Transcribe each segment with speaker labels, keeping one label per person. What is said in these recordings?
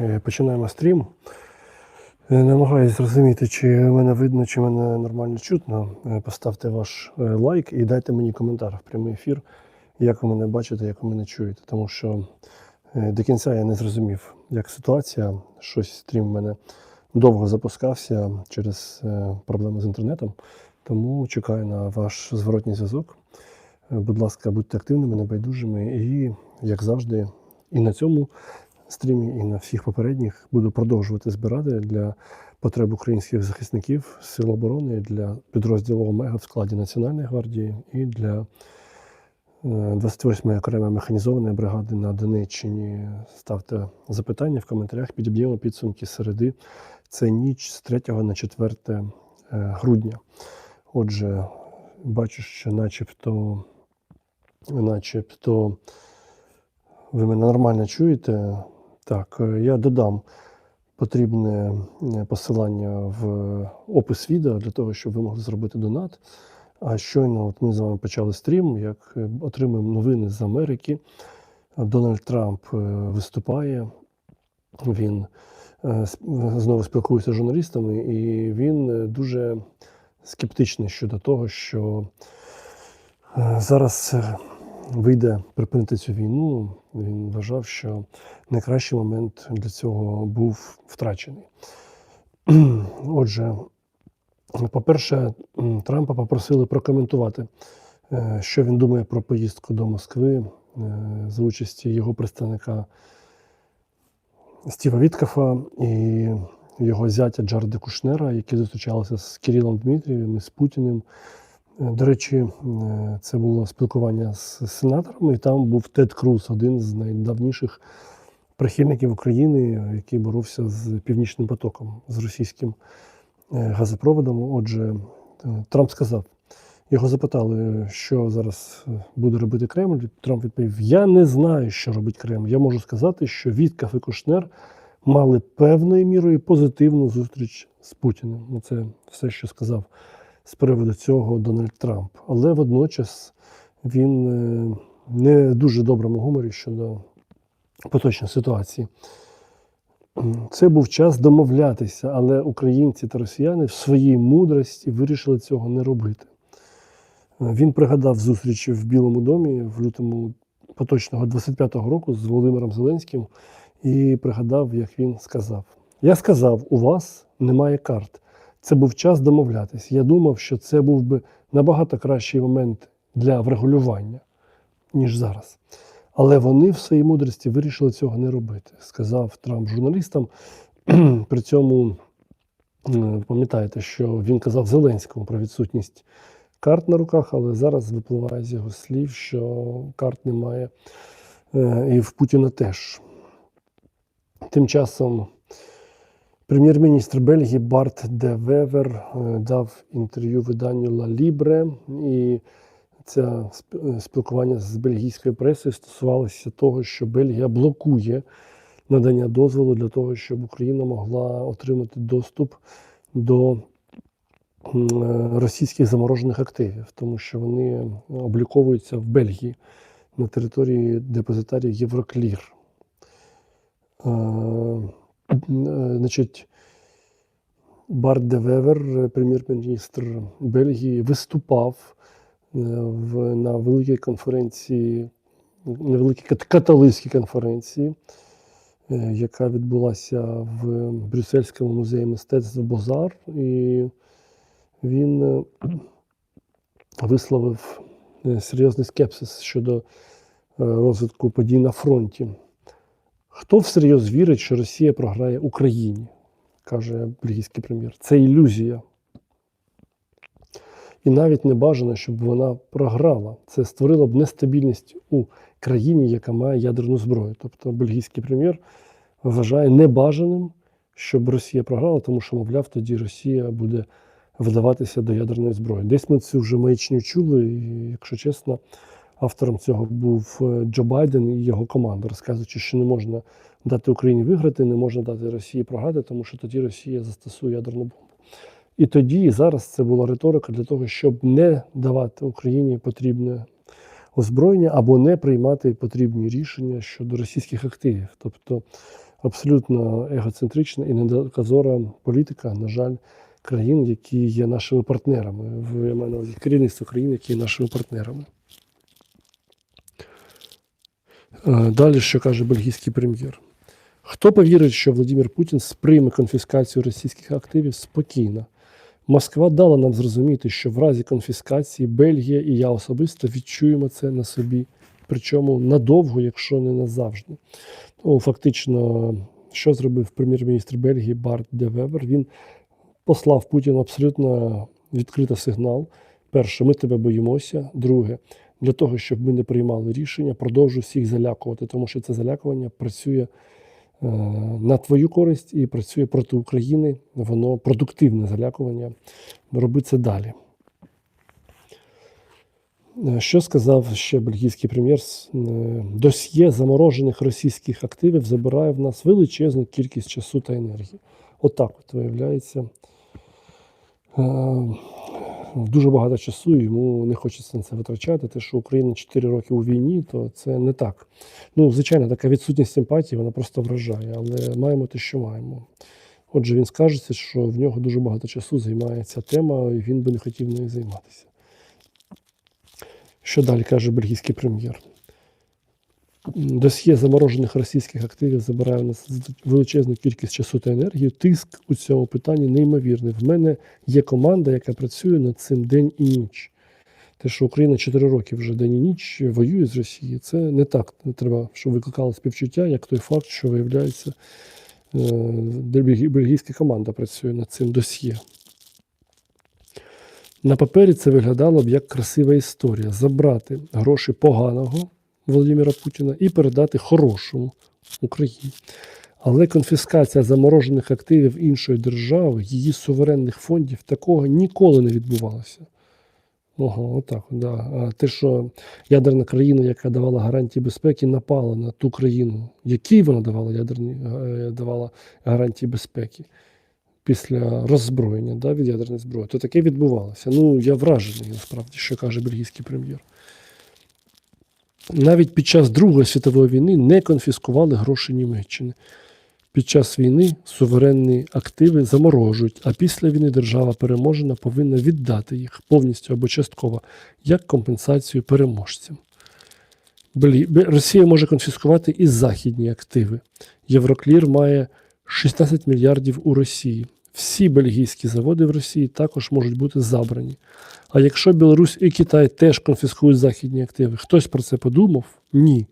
Speaker 1: Е, Починаємо стрім. Е, Намагаюсь зрозуміти, чи мене видно, чи мене нормально чутно. Е, Поставте ваш лайк і дайте мені коментар в прямий ефір, як ви мене бачите, як ви мене чуєте. Тому що до кінця я не зрозумів, як ситуація. Щось стрім в мене довго запускався через проблеми з інтернетом. Тому чекаю на ваш зворотній зв'язок. Будь ласка, будьте активними, небайдужими і, як завжди, і на цьому стрімі, і на всіх попередніх буду продовжувати збирати для потреб українських захисників Сил оборони, для підрозділу Омега в складі Національної гвардії і для е, 28-ї окремої механізованої бригади на Донеччині. Ставте запитання в коментарях, підіб'ємо підсумки середи. Це ніч з 3 на 4 е, грудня. Отже, бачу, що начебто, начебто ви мене нормально чуєте. Так, е, я додам потрібне е, посилання в опис відео для того, щоб ви могли зробити донат. А щойно от ми з вами почали стрім, як е, отримуємо новини з Америки. Дональд Трамп виступає, він знову спілкується з журналістами, і він дуже скептичний щодо того, що зараз вийде припинити цю війну. Він вважав, що найкращий момент для цього був втрачений. Отже, по-перше, Трампа попросили прокоментувати, е, що він думає про поїздку до Москви е, за участі його представника Стіва Віткафа і його зятя Джареда Кушнера, які зустрічалися з Кирилом Дмитрієвим і з Путіним. До речі, е, це було спілкування з сенаторами, і там був Тед Круз, один з найдавніших прихильників України, який боровся з Північним потоком, з російським е, газопроводом. Отже, е, Трамп сказав, його запитали, що зараз буде робити Кремль. Трамп відповів: Я не знаю, що робить Кремль. Я можу сказати, що Віткаф і Кушнер мали певною мірою позитивну зустріч з Путіним. Ну, це все, що сказав з приводу цього Дональд Трамп. Але водночас він е, не в дуже доброму гуморі щодо поточної ситуації. Це був час домовлятися, але українці та росіяни в своїй мудрості вирішили цього не робити. Він пригадав зустріч в Білому домі в лютому поточного 25-го року з Володимиром Зеленським і пригадав, як він сказав: Я сказав, у вас немає карт. Це був час домовлятись. Я думав, що це був би набагато кращий момент для врегулювання, ніж зараз. Але вони в своїй мудрості вирішили цього не робити, сказав Трамп журналістам. При цьому е, пам'ятаєте, що він казав Зеленському про відсутність карт на руках, але зараз випливає з його слів, що карт немає е, і в Путіна теж. Тим часом прем'єр-міністр Бельгії Барт де Вевер е, дав інтерв'ю виданню Ла Лібре, і це е, спілкування з бельгійською пресою стосувалося того, що Бельгія блокує надання дозволу для того, щоб Україна могла отримати доступ до е, російських заморожених активів, тому що вони обліковуються в Бельгії на території депозитарії Євроклір. Значить, Барт де Вевер, прем'єр-міністр Бельгії, виступав е, в, на великій конференції, невеликій кат- католицькій конференції, е, яка відбулася в Брюссельському музеї мистецтв Бозар. І він е, висловив серйозний скепсис щодо розвитку подій на фронті. Хто всерйоз вірить, що Росія програє Україні, каже бельгійський прем'єр. Це ілюзія. І навіть не бажано, щоб вона програла. Це створило б нестабільність у країні, яка має ядерну зброю. Тобто бельгійський прем'єр вважає небажаним, щоб Росія програла, тому що, мовляв, тоді Росія буде вдаватися до ядерної зброї. Десь ми цю вже маячню чули, і, якщо чесно, автором цього був е, Джо Байден і його команда, розказуючи, що не можна дати Україні виграти, не можна дати Росії програти, тому що тоді Росія застосує ядерну бомбу. І тоді, і зараз це була риторика для того, щоб не давати Україні потрібне озброєння або не приймати потрібні рішення щодо російських активів. Тобто абсолютно егоцентрична і недоказора політика, на жаль, країн, які є нашими партнерами. В я маю керівництво країн, які є нашими партнерами. Е, Далі, що каже бельгійський прем'єр? Хто повірить, що Владимир Путін сприйме конфіскацію російських активів спокійно? Москва дала нам зрозуміти, що в разі конфіскації Бельгія і я особисто відчуємо це на собі, причому надовго, якщо не назавжди. Ну, фактично, що зробив прем'єр-міністр Бельгії Барт де Вебер? Він послав Путіну абсолютно відкритий сигнал. Перше, ми тебе боїмося. Друге, для того, щоб ми не приймали рішення, продовжуй всіх залякувати, тому що це залякування працює е, на твою користь і працює проти України. Воно продуктивне залякування. Роби це далі. Е, Що сказав ще бельгійський прем'єр? Е, Досьє заморожених російських активів забирає в нас величезну кількість часу та енергії. Отак от виявляється. Дуже багато часу йому не хочеться на це витрачати. Те, що Україна 4 роки у війні, то це не так. Ну, звичайно, така відсутність симпатії, вона просто вражає, але маємо те, що маємо. Отже, він скажеться, що в нього дуже багато часу займає ця тема, і він би не хотів нею займатися. Що далі каже бельгійський прем'єр? Досьє заморожених російських активів забирає у нас величезну кількість часу та енергії. Тиск у цьому питанні неймовірний. В мене є команда, яка працює над цим день і ніч. Те, що Україна 4 роки вже день і ніч воює з Росією, це не так. Не треба, щоб викликало співчуття, як той факт, що виявляється, е, бельгійська команда працює над цим досьє. На папері це виглядало б як красива історія: забрати гроші поганого Володимира Путіна і передати хорошому Україні. Але конфіскація заморожених активів іншої держави, її суверенних фондів, такого ніколи не відбувалося. Ага, отак. Да. А те, що ядерна країна, яка давала гарантії безпеки, напала на ту країну, якій вона давала ядерні е, давала гарантії безпеки після роззброєння да, від ядерної зброї, то таке відбувалося. Ну, я вражений, насправді, що каже бельгійський прем'єр. Навіть під час Другої світової війни не конфіскували гроші Німеччини. Під час війни суверенні активи заморожують, а після війни держава переможена повинна віддати їх повністю або частково як компенсацію переможцям. Росія може конфіскувати і західні активи. Євроклір має 16 мільярдів у Росії. Всі бельгійські заводи в Росії також можуть бути забрані. А якщо Білорусь і Китай теж конфіскують західні активи, хтось про це подумав? Ні.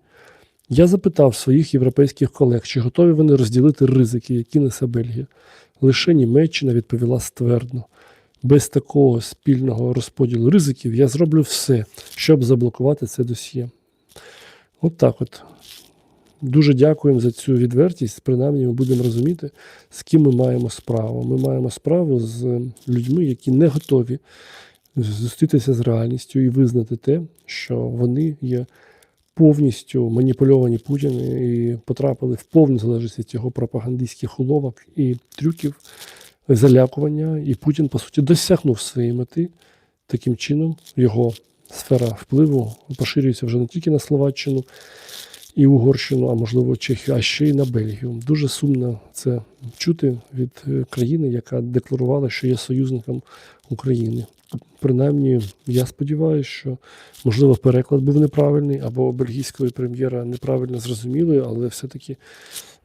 Speaker 1: Я запитав своїх європейських колег, чи готові вони розділити ризики, які несе Бельгія. Лише Німеччина відповіла ствердно. Без такого спільного розподілу ризиків я зроблю все, щоб заблокувати це досьє. От так от. Дуже дякуємо за цю відвертість. Принаймні, ми будемо розуміти, з ким ми маємо справу. Ми маємо справу з людьми, які не готові зустрітися з реальністю і визнати те, що вони є повністю маніпульовані Путіним і потрапили в повну залежність від його пропагандистських уловок і трюків, залякування. І Путін, по суті, досягнув своєї мети. Таким чином, його сфера впливу поширюється вже не тільки на Словаччину і Угорщину, а можливо Чехію, а ще й на Бельгію. Дуже сумно це чути від е, країни, яка декларувала, що є союзником України. Принаймні, я сподіваюся, що можливо переклад був неправильний, або бельгійського прем'єра неправильно зрозуміли, але все-таки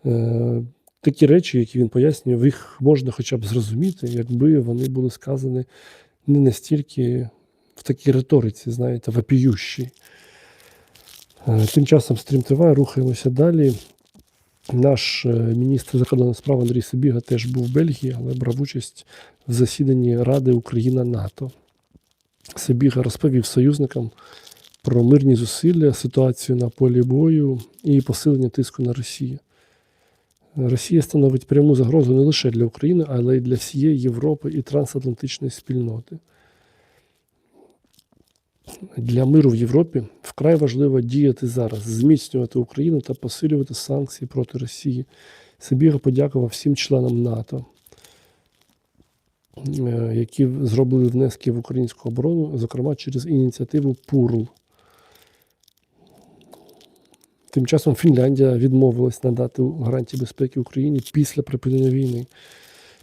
Speaker 1: е, такі речі, які він пояснює, їх можна хоча б зрозуміти, якби вони були сказані не настільки в такій риториці, знаєте, вопіющій. Е, Тим часом стрім триває, рухаємося далі. Наш е, міністр закордонних справ Андрій Сибіга теж був в Бельгії, але брав участь в засіданні Ради Україна-НАТО. Сибіга розповів союзникам про мирні зусилля, ситуацію на полі бою і посилення тиску на Росію. Росія становить пряму загрозу не лише для України, але й для всієї Європи і трансатлантичної спільноти. Для миру в Європі вкрай важливо діяти зараз, зміцнювати Україну та посилювати санкції проти Росії. Сибіга подякував всім членам НАТО, е, які зробили внески в українську оборону, зокрема через ініціативу ПУРЛ. Тим часом Фінляндія відмовилась надати гарантії безпеки Україні після припинення війни.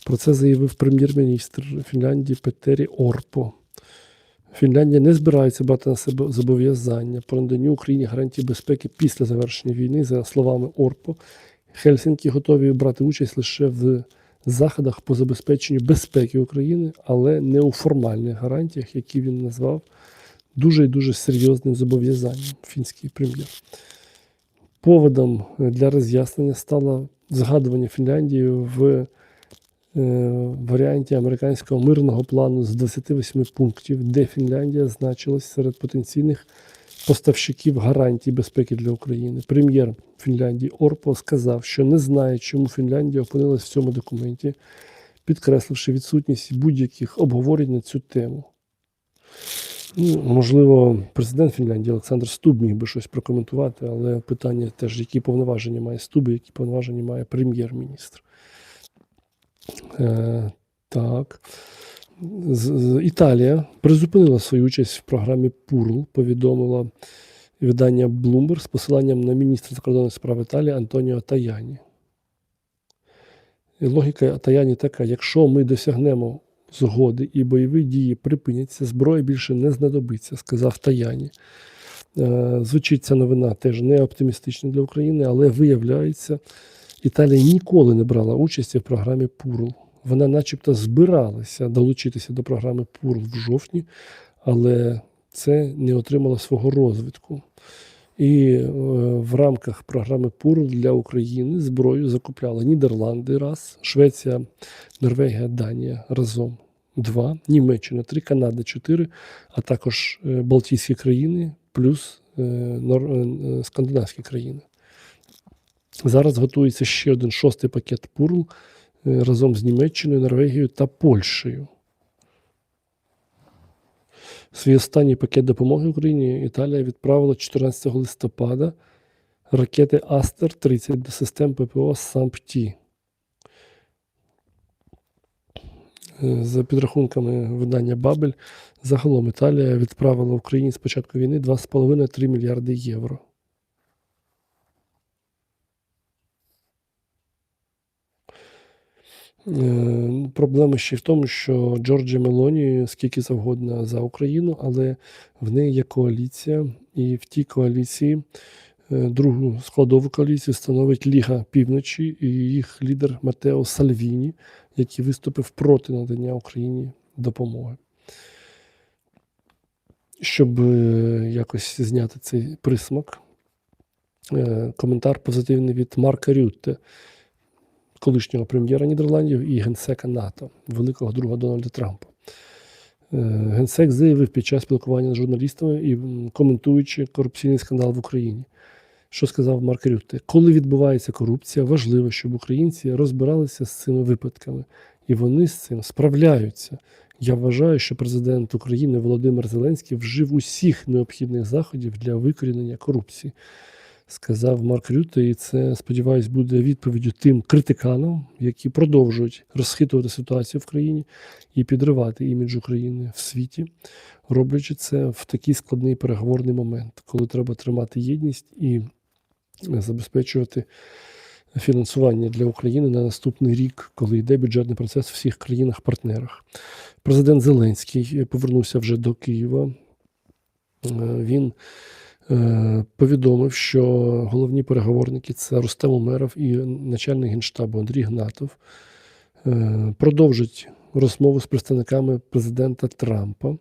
Speaker 1: Про це заявив прем'єр-міністр Фінляндії Петері Орпо. Фінляндія не збирається брати на себе зобов'язання по наданню Україні гарантій безпеки після завершення війни, за словами Орпо. Хельсінкі готові брати участь лише в заходах по забезпеченню безпеки України, але не у формальних гарантіях, які він назвав дуже і дуже серйозним зобов'язанням. Фінський прем'єр. Поводом для роз'яснення стало згадування Фінляндії в варіанті американського мирного плану з 28 пунктів, де Фінляндія значилась серед потенційних поставщиків гарантій безпеки для України. Прем'єр Фінляндії Орпо сказав, що не знає, чому Фінляндія опинилась в цьому документі, підкресливши відсутність будь-яких обговорень на цю тему. Ну, можливо, президент Фінляндії Олександр Стуб міг би щось прокоментувати, але питання теж, які повноваження має Стуб, які повноваження має прем'єр-міністр. Е, так. З, Італія призупинила свою участь в програмі ПУРЛ, повідомила видання Bloomberg з посиланням на міністра закордонних справ Італії Антоніо Таяні. І логіка Таяні така: якщо ми досягнемо згоди і бойові дії припиняться, зброя більше не знадобиться, сказав Таяні. Е, Звучить ця новина теж не оптимістично для України, але виявляється, Італія ніколи не брала участі в програмі ПУРЛ. Вона, начебто, збиралася долучитися до програми ПУРЛ в жовтні, але це не отримало свого розвитку. І е, в рамках програми ПУРЛ для України зброю закупляли Нідерланди раз, Швеція, Норвегія, Данія разом два, Німеччина три, Канада чотири, а також е, Балтійські країни плюс е, скандинавські країни. Зараз готується ще один шостий пакет ПУРЛ е, разом з Німеччиною, Норвегією та Польщею. Свій останній пакет допомоги Україні Італія відправила 14 листопада ракети Астер-30 до систем ППО САМПТІ. Е, За підрахунками видання Бабель, загалом Італія відправила Україні з початку війни 2,5-3 мільярди євро. Проблема ще в тому, що Джорджі Мелоні скільки завгодно за Україну, але в неї є коаліція, і в тій коаліції е, другу складову коаліцію становить Ліга Півночі і їх лідер Матео Сальвіні, який виступив проти надання Україні допомоги. Щоб е, якось зняти цей присмак, е, коментар позитивний від Марка Рютте, колишнього прем'єра Нідерландів і генсека НАТО, великого друга Дональда Трампа. Е, Генсек заявив під час спілкування з журналістами і коментуючи корупційний скандал в Україні. Що сказав Марк Рютте? Коли відбувається корупція, важливо, щоб українці розбиралися з цими випадками, і вони з цим справляються. Я вважаю, що президент України Володимир Зеленський вжив усіх необхідних заходів для викорінення корупції, сказав Марк Рютте, і це, сподіваюсь, буде відповіддю тим критиканам, які продовжують розхитувати ситуацію в країні і підривати імідж України в світі, роблячи це в такий складний переговорний момент, коли треба тримати єдність і забезпечувати фінансування для України на наступний рік, коли йде бюджетний процес в всіх країнах-партнерах. Президент Зеленський повернувся вже до Києва. Е, Він е, повідомив, що головні переговорники це Рустем Умеров і начальник генштабу Андрій Гнатов е, продовжать розмову з представниками президента Трампа.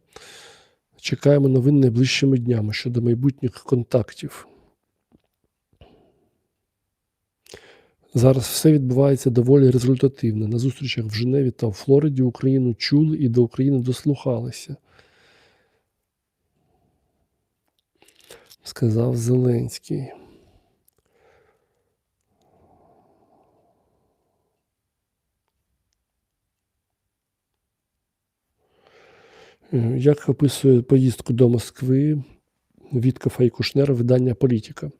Speaker 1: Чекаємо новин найближчими днями щодо майбутніх контактів. Зараз все відбувається доволі результативно. На зустрічах в Женеві та в Флориді Україну чули і до України дослухалися. Сказав Зеленський. Як описує поїздку до Москви Віткафа і Кушнера видання Політика.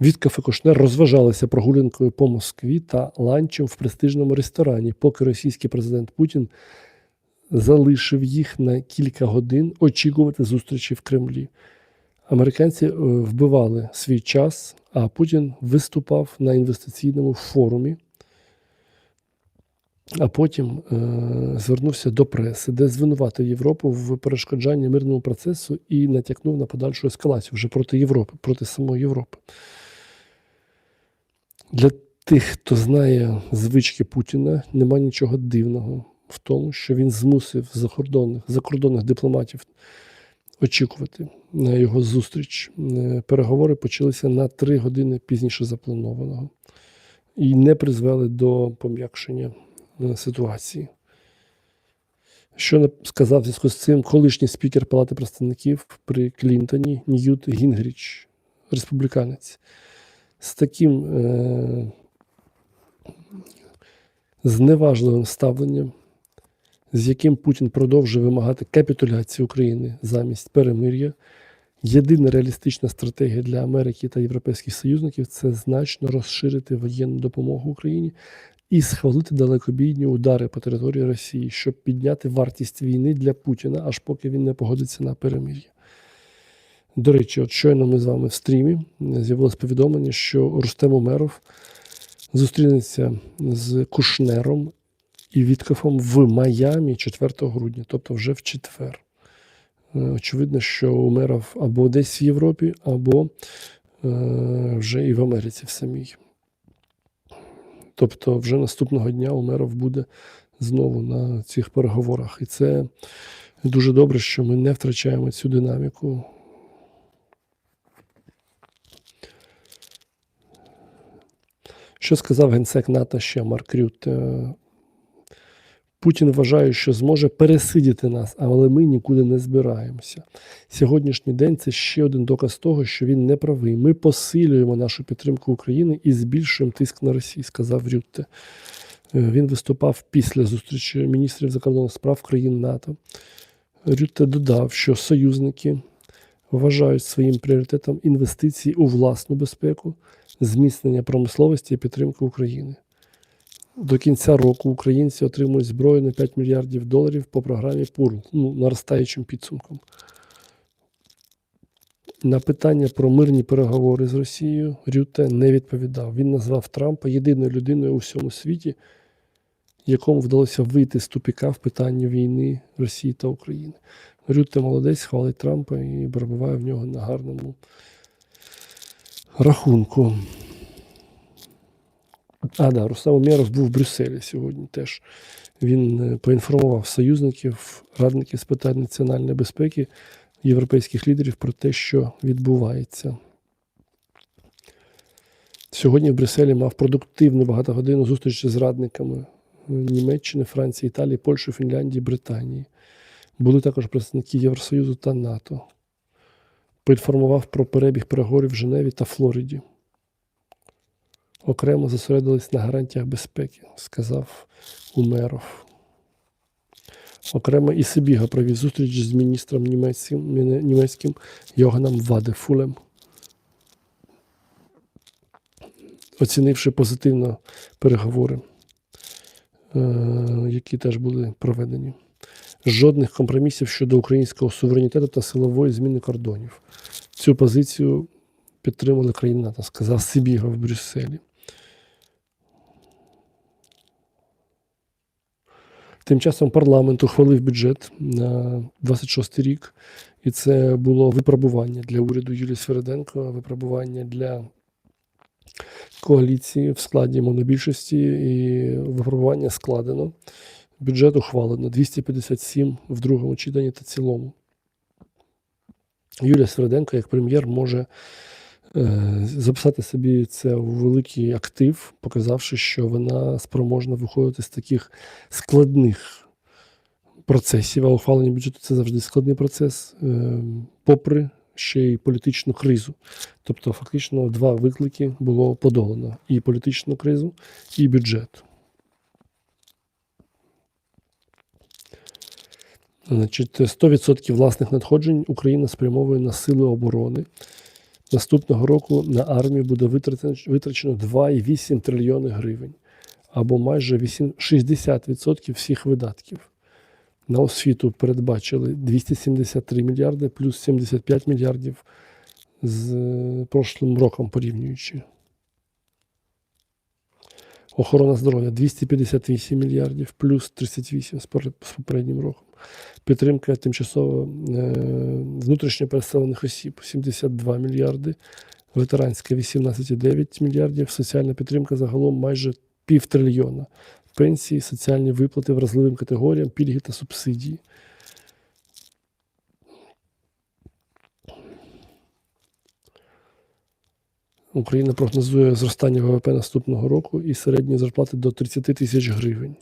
Speaker 1: Віткаф і Кушнер розважалися прогулянкою по Москві та ланчем в престижному ресторані, поки російський президент Путін залишив їх на кілька годин очікувати зустрічі в Кремлі. Американці е, вбивали свій час, а Путін виступав на інвестиційному форумі, а потім е, звернувся до преси, де звинуватив Європу в перешкоджанні мирному процесу і натякнув на подальшу ескалацію вже проти Європи, проти самої Європи. Для тих, хто знає звички Путіна, нема нічого дивного в тому, що він змусив закордонних, закордонних дипломатів очікувати його зустріч. Е, Переговори почалися на три години пізніше запланованого і не призвели до пом'якшення е, ситуації. Що сказав зв'язку з цим колишній спікер Палати представників при Клінтоні Ньют Гінгріч, республіканець, з таким е- зневажливим ставленням, з яким Путін продовжує вимагати капітуляції України замість перемир'я. Єдина реалістична стратегія для Америки та європейських союзників це значно розширити воєнну допомогу Україні і схвалити далекобійні удари по території Росії, щоб підняти вартість війни для Путіна, аж поки він не погодиться на перемир'я. До речі, от щойно ми з вами в стрімі з'явилось повідомлення, що Рустем Умеров зустрінеться з Кушнером і Віткофом в Майамі 4 грудня, тобто вже в четвер. Е, Очевидно, що Умеров або десь в Європі, або е, вже і в Америці в самій. Тобто, вже наступного дня Умеров буде знову на цих переговорах. І це дуже добре, що ми не втрачаємо цю динаміку. Що сказав генсек НАТО ще Марк Рют? Путін вважає, що зможе пересидіти нас, але ми нікуди не збираємося. Сьогоднішній день це ще один доказ того, що він не правий. Ми посилюємо нашу підтримку України і збільшуємо тиск на Росію, сказав Рютте. Е, Він виступав після зустрічі міністрів закордонних справ країн НАТО. Рютте додав, що союзники вважають своїм пріоритетом інвестиції у власну безпеку, зміцнення промисловості і підтримку України. До кінця року українці отримують зброю на 5 мільярдів доларів по програмі ПУРЛ, ну, наростаючим підсумком. На питання про мирні переговори з Росією Рюте не відповідав. Він назвав Трампа єдиною людиною у всьому світі, якому вдалося вийти з тупіка в питанні війни Росії та України. Рюте молодець, хвалить Трампа і перебуває в нього на гарному рахунку. А, да, Рустам Умєров був в Брюсселі сьогодні теж. Він е, поінформував союзників, радників з питань національної безпеки, європейських лідерів про те, що відбувається. Сьогодні в Брюсселі мав продуктивну багатогодинну зустріч з радниками е, Німеччини, Франції, Італії, Польщі, Фінляндії, Британії. Були також представники Євросоюзу та НАТО. Поінформував про перебіг переговорів в Женеві та Флориді. Окремо зосередились на гарантіях безпеки, сказав Умеров. Окремо і Сибіга провів зустріч з міністром німецьким, німецьким Йоганом Вадефулем, оцінивши позитивно переговори, е, які теж були проведені. Жодних компромісів щодо українського суверенітету та силової зміни кордонів. Цю позицію підтримали країни НАТО, сказав Сибіга в Брюсселі. Тим часом парламент ухвалив бюджет на 26 рік, і це було випробування для уряду Юлії Свериденко, випробування для коаліції в складі монобільшості, і випробування складено. Бюджет ухвалено 257 в другому читанні та цілому. Юлія Свериденко, як прем'єр, може записати собі це у великий актив, показавши, що вона спроможна виходити з таких складних процесів. А ухвалення бюджету це завжди складний процес, е, попри ще й політичну кризу. Тобто, фактично, два виклики було подолано: і політичну кризу, і бюджет. Значить, 100% власних надходжень Україна спрямовує на сили оборони. Наступного року на армію буде витрачено витрачено 2,8 трильйони гривень, або майже 60% всіх видатків. На освіту передбачили 273 мільярди плюс 75 мільярдів з е, прошлим роком порівнюючи. Охорона здоров'я 258 мільярдів, плюс 38 з попереднім роком. Підтримка тимчасово е, внутрішньо переселених осіб 72 мільярди, ветеранська 18,9 мільярдів, соціальна підтримка загалом майже півтрильйона. Пенсії, соціальні виплати вразливим категоріям, пільги та субсидії. Україна прогнозує зростання ВВП наступного року і середні зарплати до 30 тисяч гривень.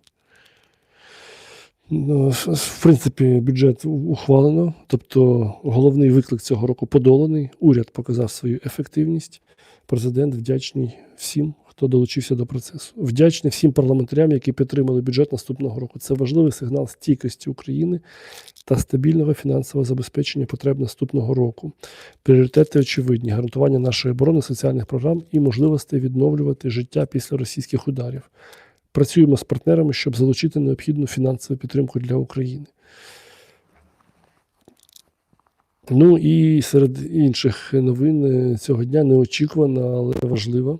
Speaker 1: Ну, в- принципі, бюджет ухвалено, тобто головний виклик цього року подоланий. Уряд показав свою ефективність. Президент вдячний всім, хто долучився до процесу. Вдячний всім парламентарям, які підтримали бюджет наступного року. Це важливий сигнал стійкості України та стабільного фінансового забезпечення потреб наступного року. Пріоритети очевидні: гарантування нашої оборони, соціальних програм і можливостей відновлювати життя після російських ударів. Працюємо з партнерами, щоб залучити необхідну фінансову підтримку для України. Ну і серед інших новин е, цього дня неочікувана, але важлива.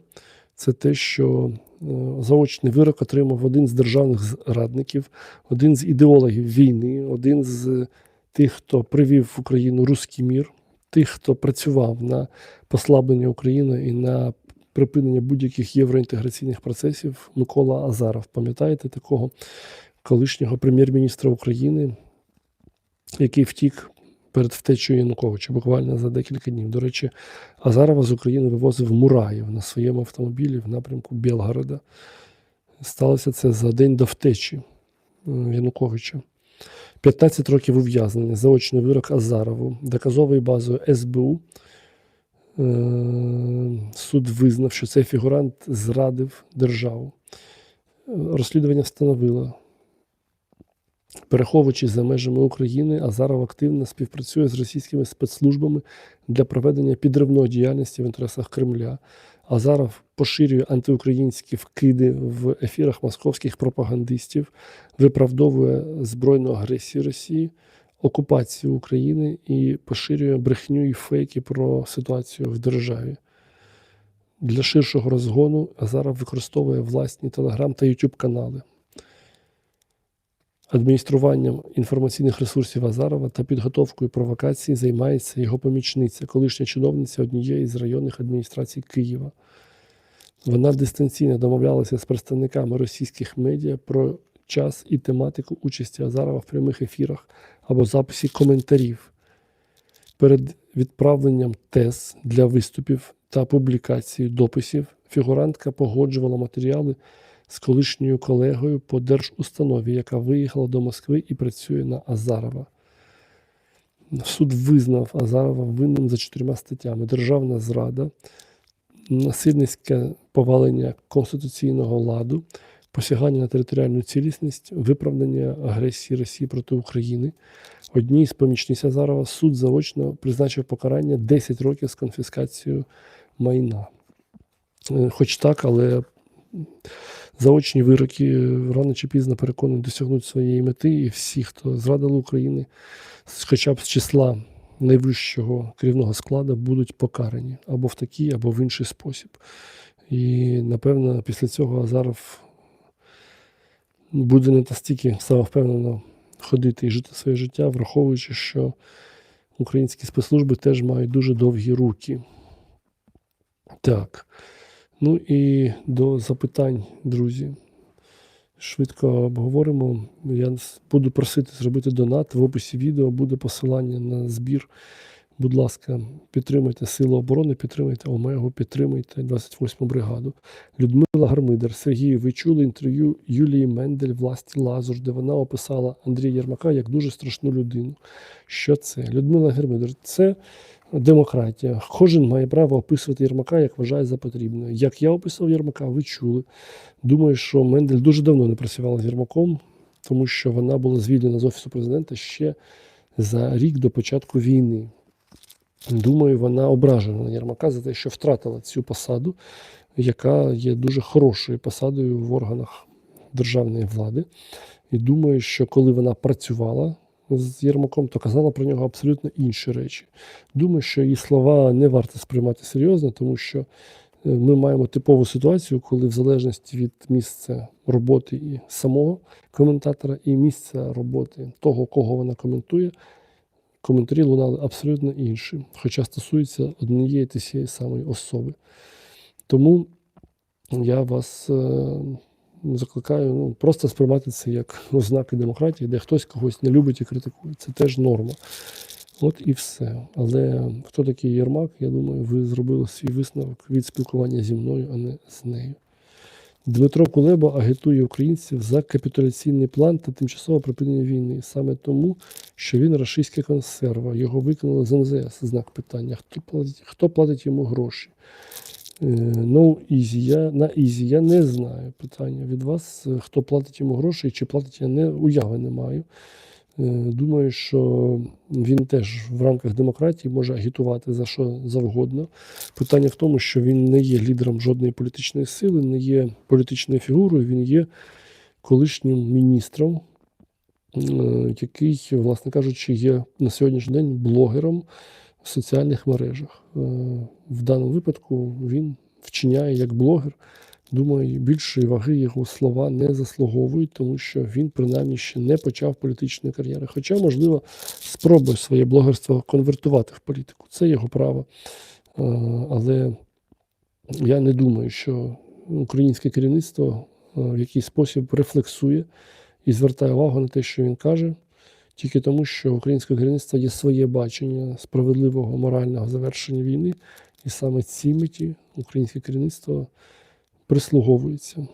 Speaker 1: Це те, що е, заочний вирок отримав один з державних зрадників, один з ідеологів війни, один з тих, хто привів в Україну руський мір, тих, хто працював на послаблення України і на припинення будь-яких євроінтеграційних процесів Микола Азаров. Пам'ятаєте такого колишнього прем'єр-міністра України, який втік перед втечею Януковича буквально за декілька днів. До речі, Азарова з України вивозив Мураєв на своєму автомобілі в напрямку Білгорода. Сталося це за день до втечі е, Януковича. 15 років ув'язнення, заочний вирок Азарову, доказовою базою СБУ. Е, Суд визнав, що цей фігурант зрадив державу. Розслідування встановило, переховуючись за межами України, Азаров активно співпрацює з російськими спецслужбами для проведення підривної діяльності в інтересах Кремля. Азаров поширює антиукраїнські вкиди в ефірах московських пропагандистів, виправдовує збройну агресію Росії, окупацію України і поширює брехню і фейки про ситуацію в державі. Для ширшого розгону Азаров використовує власні телеграм та Ютуб канали. Адмініструванням інформаційних ресурсів Азарова та підготовкою провокацій займається його помічниця, колишня чиновниця однієї з районних адміністрацій Києва. Вона дистанційно домовлялася з представниками російських медіа про час і тематику участі Азарова в прямих ефірах або записі коментарів. Перед відправленням тез для виступів та публікації дописів фігурантка погоджувала матеріали з колишньою колегою по держустанові, яка виїхала до Москви і працює на Азарова. Суд визнав Азарова винним за чотирма статтями: державна зрада, насильницьке повалення конституційного ладу, посягання на територіальну цілісність, виправдання агресії Росії проти України. Одній з помічниць Азарова суд заочно призначив покарання 10 років з конфіскацією майна. Е, Хоч так, але заочні вироки рано чи пізно переконані досягнуть своєї мети, і всі, хто зрадили України, хоча б з числа найвищого керівного складу, будуть покарані або в такий, або в інший спосіб. І напевно, після цього Азаров буде не настільки самовпевнено ходити і жити своє життя, враховуючи, що українські спецслужби теж мають дуже довгі руки. Так. Ну і до запитань, друзі. Швидко обговоримо. Я буду просити зробити донат. В описі відео буде посилання на збір. Будь ласка, підтримуйте Сили оборони, підтримуйте Омегу, підтримуйте 28-му бригаду. Людмила Гармидер, Сергій, ви чули інтерв'ю Юлії Мендель, власті Лазур, де вона описала Андрія Єрмака як дуже страшну людину. Що це? Людмила Гармидер, це демократія. Кожен має право описувати Єрмака, як вважає за потрібне. Як я описав Єрмака, ви чули. Думаю, що Мендель дуже давно не працювала з Єрмаком, тому що вона була звільнена з Офісу президента ще за рік до початку війни. Думаю, вона ображена на Єрмака за те, що втратила цю посаду, яка є дуже хорошою посадою в органах державної влади. І думаю, що коли вона працювала з Єрмаком, то казала про нього абсолютно інші речі. Думаю, що її слова не варто сприймати серйозно, тому що е, ми маємо типову ситуацію, коли в залежності від місця роботи і самого коментатора, і місця роботи того, кого вона коментує, коментарі лунали абсолютно інші, хоча стосуються однієї тієї самої особи. Тому я вас е, закликаю ну, просто сприймати це як ознаки демократії, де хтось когось не любить і критикує. Це теж норма. От і все. Але хто такий Єрмак, я думаю, ви зробили свій висновок від спілкування зі мною, а не з нею. Дмитро Кулеба агітує українців за капітуляційний план та тимчасове припинення війни саме тому, що він рашистська консерва. Його виконали з МЗС. Знак питання. Хто платить, хто платить йому гроші? Е, Ну, Ізі, я на Ізі я не знаю питання від вас, хто платить йому гроші, чи платить я не уяви не маю. Е, Думаю, що він теж в рамках демократії може агітувати за що завгодно. Питання в тому, що він не є лідером жодної політичної сили, не є політичною фігурою, він є колишнім міністром, е, який, власне кажучи, є на сьогоднішній день блогером в соціальних мережах. Е, В даному випадку він вчиняє як блогер. Думаю, більшої ваги його слова не заслуговують, тому що він принаймні ще не почав політичної кар'єри. Хоча, можливо, спробує своє блогерство конвертувати в політику. Це його право. Але я не думаю, що українське керівництво в якийсь спосіб рефлексує і звертає увагу на те, що він каже, тільки тому, що у українського керівництва є своє бачення справедливого морального завершення війни, і саме цій меті українське керівництво прислуговується.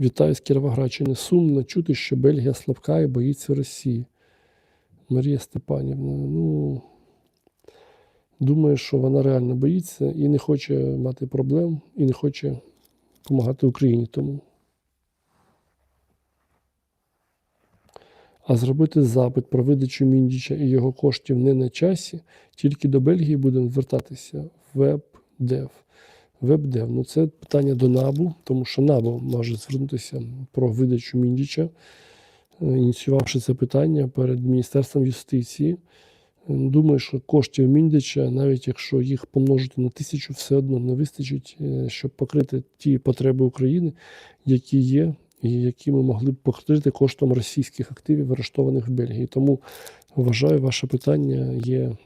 Speaker 1: Вітаю з Кіровоградщини. Сумно чути, що Бельгія слабка і боїться Росії. Марія Степанівна. Ну, думаю, що вона реально боїться і не хоче мати проблем, і не хоче допомагати Україні тому. А зробити запит про видачу Міндіча і його коштів не на часі, тільки до Бельгії будемо звертатися веб-дев. Веб-дев. Ну, це питання до НАБУ, тому що НАБУ може звернутися про видачу Міндіча, е, ініціювавши це питання перед Міністерством юстиції. Е, Думаю, що коштів Міндича, навіть якщо їх помножити на тисячу, все одно не вистачить, е, щоб покрити ті потреби України, які є, і які ми могли б покрити коштом російських активів, арештованих в Бельгії. Тому вважаю, ваше питання є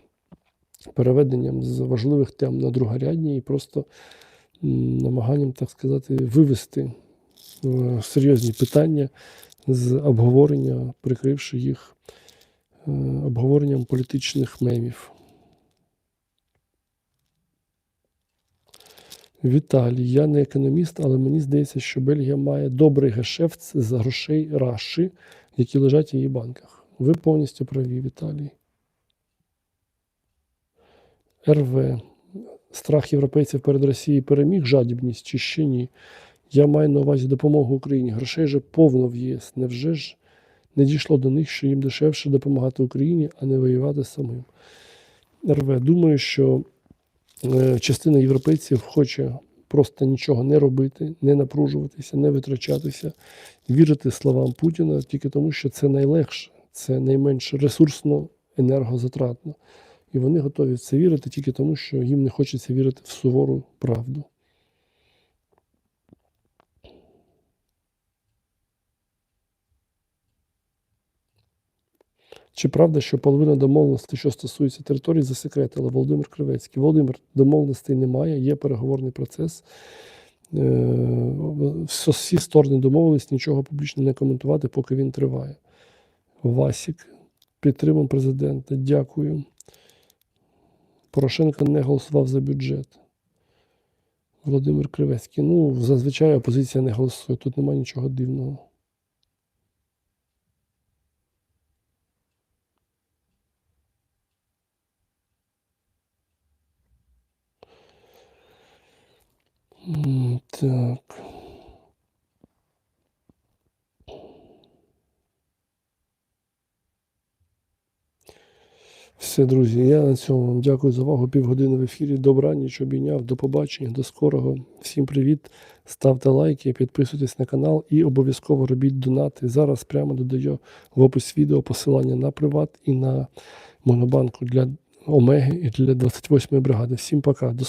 Speaker 1: переведенням з важливих тем на другорядні і просто намаганням, так сказати, вивести е, серйозні питання з обговорення, прикривши їх е, обговоренням політичних мемів. Віталій, я не економіст, але мені здається, що Бельгія має добрий гешефт з грошей Раші, які лежать в її банках. Ви повністю праві, Віталій. РВ. Страх європейців перед Росією переміг жадібність чи ще ні? Я маю на увазі допомогу Україні. Грошей же повно в ЄС. Невже ж не дійшло до них, що їм дешевше допомагати Україні, а не воювати самим? РВ. Думаю, що е, частина європейців хоче просто нічого не робити, не напружуватися, не витрачатися, вірити словам Путіна тільки тому, що це найлегше, це найменш ресурсно енергозатратно. І вони готові в це вірити тільки тому, що їм не хочеться вірити в сувору правду. Чи правда, що половина домовленостей, що стосується території, засекретила Володимир Кривецький? Володимир, домовленостей немає, є переговорний процес. Е, Всі сторони домовились нічого публічно не коментувати, поки він триває. Васік, підтримав президента. Дякую. Порошенко не голосував за бюджет. Володимир Кривецький. Ну, зазвичай опозиція не голосує. Тут немає нічого дивного. Так. Все. Друзі, я на цьому вам дякую за увагу. Півгодини в ефірі. Добра, ніч обійняв. До побачення, до скорого. Всім привіт. Ставте лайки, підписуйтесь на канал і обов'язково робіть донати. Зараз прямо додаю в опис відео посилання на приват і на монобанку для Омеги і для 28-ї бригади. Всім пока. До скорого.